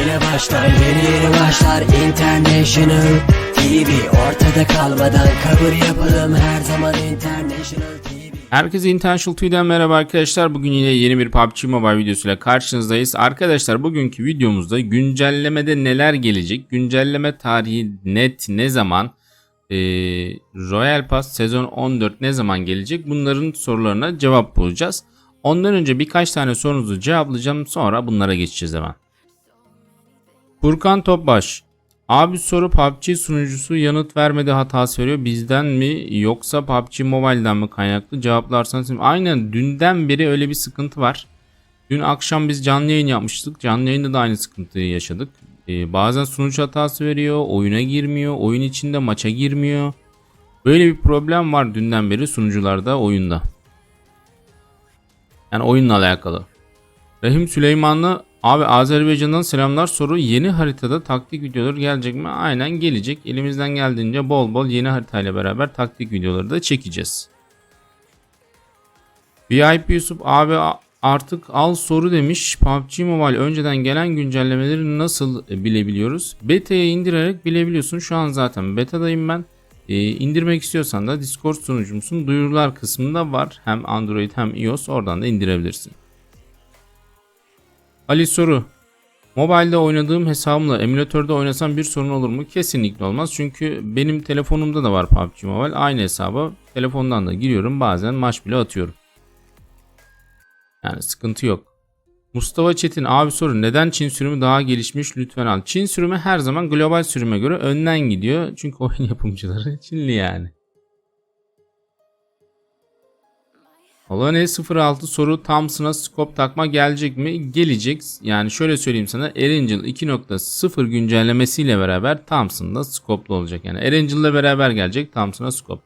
Yine başlar yeni yeni başlar International TV Ortada kalmadan cover yapalım her zaman International TV Herkese Intentional TV'den merhaba arkadaşlar. Bugün yine yeni bir PUBG Mobile videosuyla karşınızdayız. Arkadaşlar bugünkü videomuzda güncellemede neler gelecek? Güncelleme tarihi net ne zaman? Ee, Royal Pass sezon 14 ne zaman gelecek? Bunların sorularına cevap bulacağız. Ondan önce birkaç tane sorunuzu cevaplayacağım. Sonra bunlara geçeceğiz hemen. Furkan Topbaş. Abi soru PUBG sunucusu yanıt vermedi hatası veriyor. Bizden mi yoksa PUBG Mobile'den mi kaynaklı? Cevaplarsanız aynen dünden beri öyle bir sıkıntı var. Dün akşam biz canlı yayın yapmıştık. Canlı yayında da aynı sıkıntıyı yaşadık. Ee, bazen sunucu hatası veriyor, oyuna girmiyor, oyun içinde maça girmiyor. Böyle bir problem var dünden beri sunucularda, oyunda. Yani oyunla alakalı. Rahim Süleymanlı abi Azerbaycan'dan selamlar soru yeni haritada taktik videoları gelecek mi? Aynen gelecek. Elimizden geldiğince bol bol yeni haritayla beraber taktik videoları da çekeceğiz. VIP Yusuf abi artık al soru demiş. PUBG Mobile önceden gelen güncellemeleri nasıl e, bilebiliyoruz? Beta'ya indirerek bilebiliyorsun. Şu an zaten beta'dayım ben. E, indirmek istiyorsan da Discord sunucumuzun duyurular kısmında var. Hem Android hem iOS oradan da indirebilirsin. Ali soru. Mobilde oynadığım hesabımla emülatörde oynasam bir sorun olur mu? Kesinlikle olmaz. Çünkü benim telefonumda da var PUBG Mobile. Aynı hesaba telefondan da giriyorum. Bazen maç bile atıyorum. Yani sıkıntı yok. Mustafa Çetin abi soru neden Çin sürümü daha gelişmiş lütfen al. Çin sürümü her zaman global sürüme göre önden gidiyor. Çünkü oyun yapımcıları Çinli yani. Olane 06 soru Thompson'a scope takma gelecek mi? Gelecek. Yani şöyle söyleyeyim sana Erangel 2.0 güncellemesiyle beraber Thompson'da scope'lu olacak. Yani Erangel'la beraber gelecek Thompson'a scope.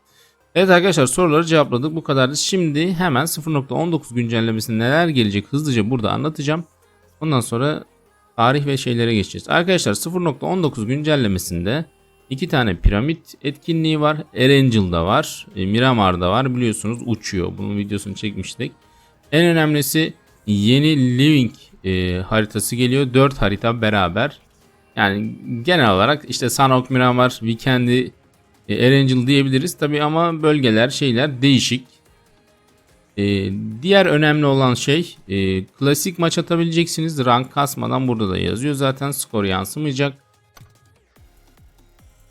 Evet arkadaşlar soruları cevapladık. Bu kadardı. Şimdi hemen 0.19 güncellemesinde neler gelecek hızlıca burada anlatacağım. Ondan sonra tarih ve şeylere geçeceğiz. Arkadaşlar 0.19 güncellemesinde iki tane piramit etkinliği var. Erangel'da var. E, Miramar'da var. Biliyorsunuz uçuyor. Bunun videosunu çekmiştik. En önemlisi yeni Living e, haritası geliyor. 4 harita beraber. Yani genel olarak işte Sanok Miramar, Weekend'i e, Erangel diyebiliriz tabi ama bölgeler şeyler değişik. E, diğer önemli olan şey e, klasik maç atabileceksiniz. Rank kasmadan burada da yazıyor. Zaten skor yansımayacak.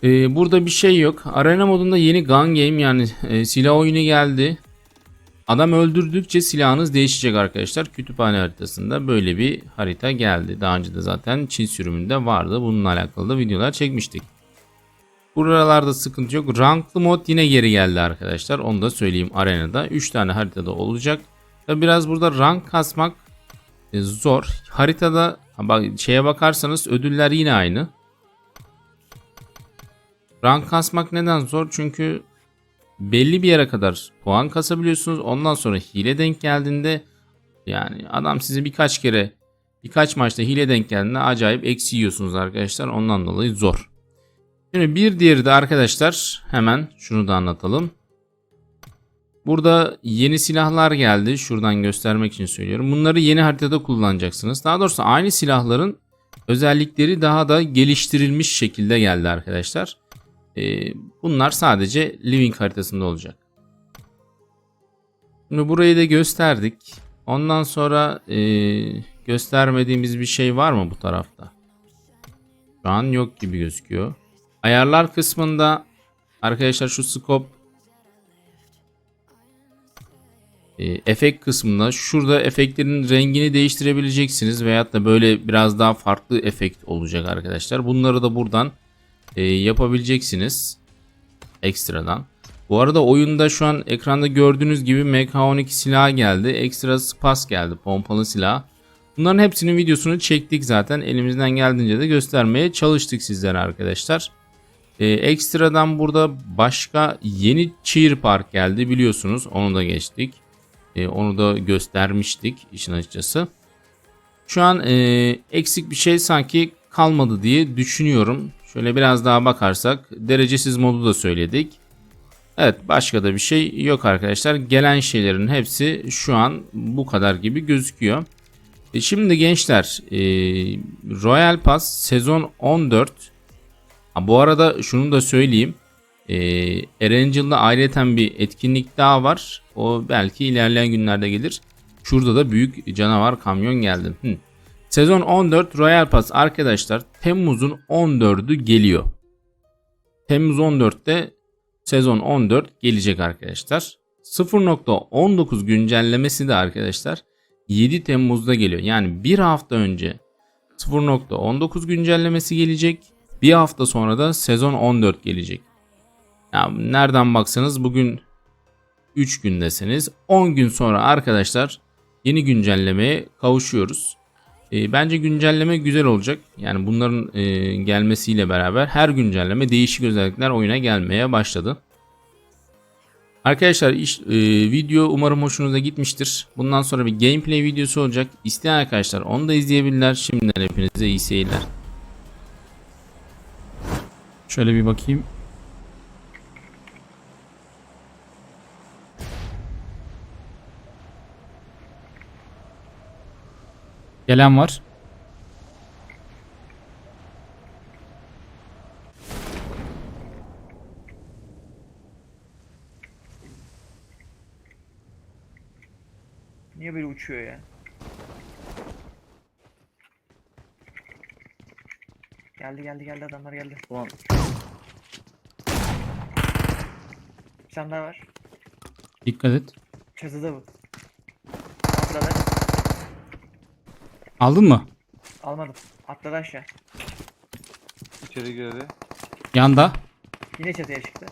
E, burada bir şey yok. Arena modunda yeni gun game yani e, silah oyunu geldi. Adam öldürdükçe silahınız değişecek arkadaşlar. Kütüphane haritasında böyle bir harita geldi. Daha önce de zaten Çin sürümünde vardı. Bununla alakalı da videolar çekmiştik. Buralarda sıkıntı yok. Ranklı mod yine geri geldi arkadaşlar. Onu da söyleyeyim arenada. 3 tane haritada olacak. Tabi biraz burada rank kasmak e, zor. Haritada şeye bakarsanız ödüller yine aynı. Rank kasmak neden zor? Çünkü belli bir yere kadar puan kasabiliyorsunuz. Ondan sonra hile denk geldiğinde yani adam sizi birkaç kere birkaç maçta hile denk geldiğinde acayip eksi yiyorsunuz arkadaşlar. Ondan dolayı zor. Şimdi bir diğeri de arkadaşlar hemen şunu da anlatalım. Burada yeni silahlar geldi. Şuradan göstermek için söylüyorum. Bunları yeni haritada kullanacaksınız. Daha doğrusu aynı silahların özellikleri daha da geliştirilmiş şekilde geldi arkadaşlar. Ee, bunlar sadece Living haritasında olacak. Şimdi burayı da gösterdik. Ondan sonra e, göstermediğimiz bir şey var mı bu tarafta? Şu an yok gibi gözüküyor. Ayarlar kısmında arkadaşlar şu scope e, efekt kısmında şurada efektlerin rengini değiştirebileceksiniz veyahut da böyle biraz daha farklı efekt olacak arkadaşlar. Bunları da buradan e, yapabileceksiniz ekstradan. Bu arada oyunda şu an ekranda gördüğünüz gibi MK12 silah geldi. Ekstra spas geldi. Pompalı silah. Bunların hepsinin videosunu çektik zaten. Elimizden geldiğince de göstermeye çalıştık sizlere arkadaşlar. Ee, ekstradan burada başka yeni Cheer Park geldi biliyorsunuz. Onu da geçtik. Ee, onu da göstermiştik işin açıkçası. Şu an e, eksik bir şey sanki kalmadı diye düşünüyorum. Şöyle biraz daha bakarsak derecesiz modu da söyledik. Evet başka da bir şey yok arkadaşlar. Gelen şeylerin hepsi şu an bu kadar gibi gözüküyor. E şimdi gençler e, Royal Pass sezon 14 ha, bu arada şunu da söyleyeyim e, Erangel'da ayrıca bir etkinlik daha var o belki ilerleyen günlerde gelir şurada da büyük canavar kamyon geldi Hı. Sezon 14 Royal Pass arkadaşlar Temmuz'un 14'ü geliyor Temmuz 14'te sezon 14 gelecek arkadaşlar 0.19 güncellemesi de arkadaşlar 7 Temmuz'da geliyor. Yani bir hafta önce 0.19 güncellemesi gelecek. Bir hafta sonra da sezon 14 gelecek. Yani nereden baksanız bugün 3 gün deseniz 10 gün sonra arkadaşlar yeni güncellemeye kavuşuyoruz. E, bence güncelleme güzel olacak. Yani bunların e, gelmesiyle beraber her güncelleme değişik özellikler oyuna gelmeye başladı. Arkadaşlar iş, e, video umarım hoşunuza gitmiştir. Bundan sonra bir gameplay videosu olacak. İsteyen arkadaşlar onu da izleyebilirler. Şimdiden hepinize iyi seyirler. Şöyle bir bakayım. Gelen var. Niye böyle uçuyor ya? Geldi geldi geldi adamlar geldi. Ulan Bir tane daha var. Dikkat et. Çatıda bu. Atladı. Aldın mı? Almadım. Atladı aşağı. içeri girdi. Yanda. Yine çatıya çıktı.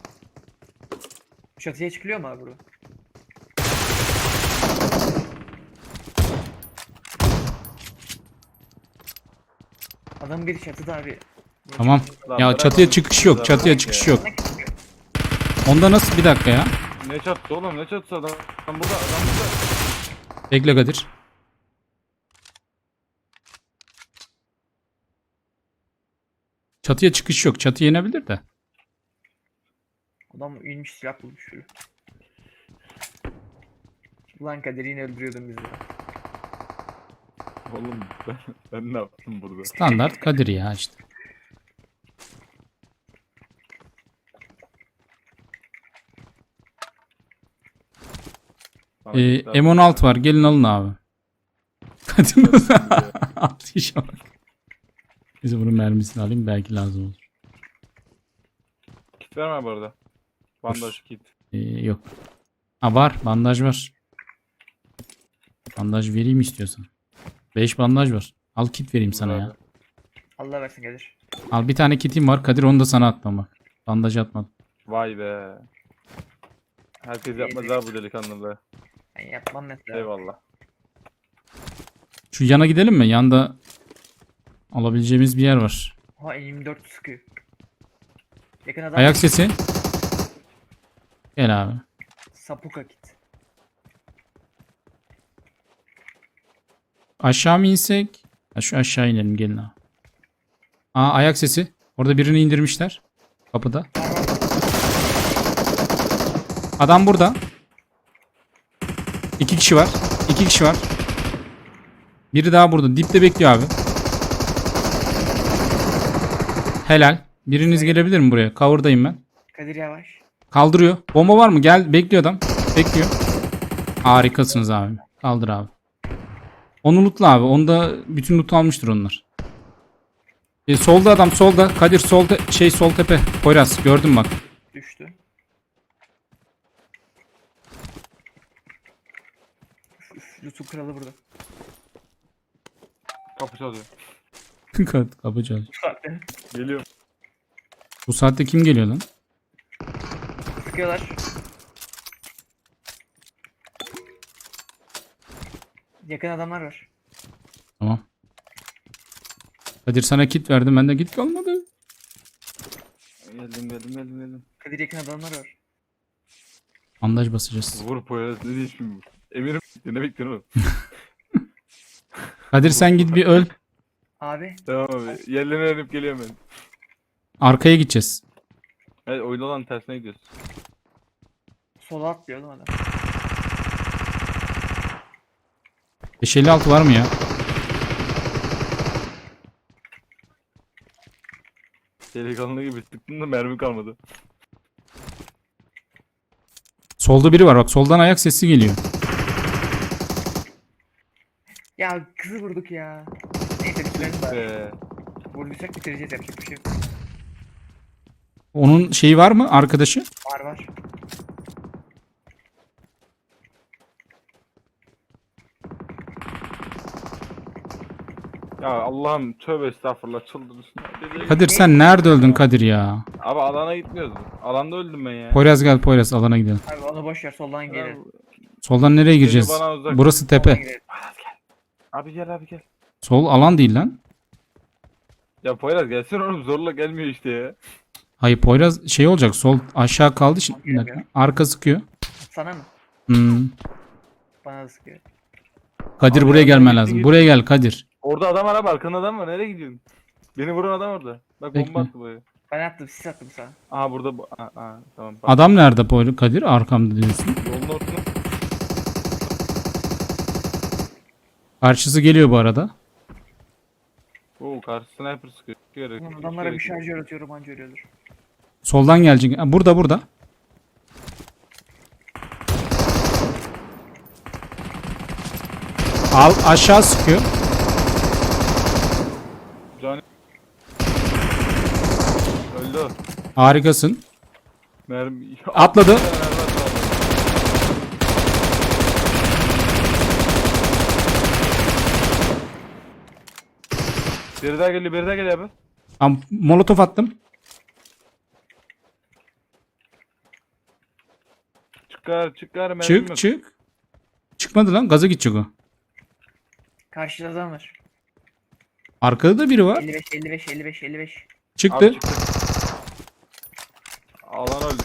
Çatıya çıkılıyor mu abi bu? Adam bir çatıda abi. Tamam. Lan Ya bırak çatıya onu. çıkış yok. Çatıya çıkış ya. yok. Ne çıkıyor? Onda nasıl bir dakika ya? Ne çattı oğlum ne çattı adam? Adam burada adam burada. Bekle Kadir. Çatıya çıkış yok. Çatıya inebilir de. Adam inmiş silah bulmuş. Ulan Kadir yine öldürüyordun bizi. Oğlum ben, ben ne yaptım burada? Standart Kadir ya işte. Ee, git abi. M16 var. Gelin alın abi. Kadir Atışa bak. Neyse bunun mermisini alayım. Belki lazım olur. Kit verme bu arada. Bandaj kit. Ee, yok. Ha var. Bandaj var. Bandaj vereyim istiyorsan. 5 bandaj var. Al kit vereyim sana ya. Allah versin Kadir. Al bir tane kitim var. Kadir onu da sana atmam bak. Bandaj atmadım. Vay be. Herkes yapmaz abi bu delikanlı be. Ben yapmam mesela. Eyvallah. Şu yana gidelim mi? Yanda alabileceğimiz bir yer var. Ha 24 sıkıyor. Yakın adam Ayak sesi. Gel abi. sapuka kit. Aşağı mı insek? Ha, şu aşağı inelim gelin abi. Aa ayak sesi. Orada birini indirmişler. Kapıda. Adam burada. İki kişi var. İki kişi var. Biri daha burada. Dipte bekliyor abi. Helal. Biriniz gelebilir mi buraya? Cover'dayım ben. Kadir yavaş. Kaldırıyor. Bomba var mı? Gel. Bekliyor adam. Bekliyor. Harikasınız abi. Kaldır abi. Onu lootla abi. Onda bütün loot almıştır onlar. E, solda adam solda. Kadir sol te- şey sol tepe. Poyraz gördüm bak. Düştü. Lütfu kralı burada. Kapı çalıyor. Kapı çalıyor. Bu saatte. Geliyorum. Bu saatte kim geliyor lan? Sıkıyorlar. Yakın adamlar var. Tamam. Kadir sana kit verdim. Bende kit kalmadı. Geldim geldim geldim geldim. Kadir yakın adamlar var. Bandaj basacağız. Vur Poyraz ne diye şimdi bu? Emirim ne bekliyorsun oğlum? Kadir sen git bir öl. Abi. Tamam abi. Yerlerine erip geliyorum ben. Arkaya gideceğiz. Evet oyun olan tersine gidiyoruz. Sola atlıyor lan adam. 556 var mı ya? Delikanlı gibi sıktın da mermi kalmadı. Solda biri var bak soldan ayak sesi geliyor. Ya kızı vurduk ya. Ee, Vurduysak bitireceğiz yapacak bir şey yok. Onun şeyi var mı arkadaşı? Var var. ya Allah'ım tövbe estağfurullah çıldırırsın. Kadir sen nerede öldün Kadir ya? Abi alana gitmiyoruz. Alanda öldüm ben ya. Poyraz gel Poyraz alana gidelim. Abi onu boş ver soldan gelir. Soldan nereye gireceğiz? bana uzak. Burası tepe. Abi gel abi gel. Sol alan değil lan. Ya Poyraz gelsin oğlum zorla gelmiyor işte ya. Hayır Poyraz şey olacak sol aşağı kaldı şimdi. Arka sıkıyor. Sana mı? Hmm. Bana da sıkıyor. Kadir Abi buraya ya, gelmen gitti, lazım. gitti. Buraya gel Kadir. Orada adam var abi arkanda adam var nereye gidiyorsun? Beni vuran adam orada. Bak Bekle. bomba attı buraya. Ben attım sis attım sana. Aha burada bu. Aha, aha, tamam. Bak. Adam nerede Poyraz? Kadir arkamda diyorsun. Yolun ortasında. Karşısı geliyor bu arada. Karşı sniper sıkıyor. Gerek, Ulan hiç adamlara bir şarjör atıyorum anca ölüyordur. Soldan gelecek. Ha, Burada burada. Al aşağı sıkıyor. Can... Öldü. Harikasın. Mermi... Atladı. Mermi atladı. Biri daha geliyor, biri daha geliyor abi. Am molotof attım. Çıkar, çıkar Çık yok. çık. Çıkmadı lan. Gaza gidecek o. Karşıda adam var. Arkada da biri var. 55 55 55 55. Çıktı. Abi çıktı. Alan öldü.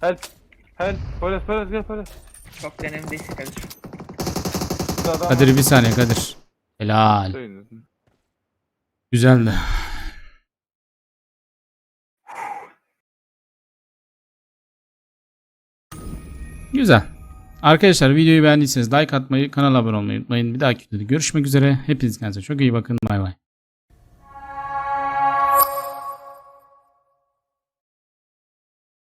Help. Help. Polis, polis gel polis. Çok önemli değilsin Kadir. Adam Kadir bir saniye Kadir. Helal. Güzeldi. Güzel. Arkadaşlar videoyu beğendiyseniz like atmayı, kanala abone olmayı unutmayın. Bir dahaki videoda görüşmek üzere. Hepiniz kendinize çok iyi bakın. Bay bay.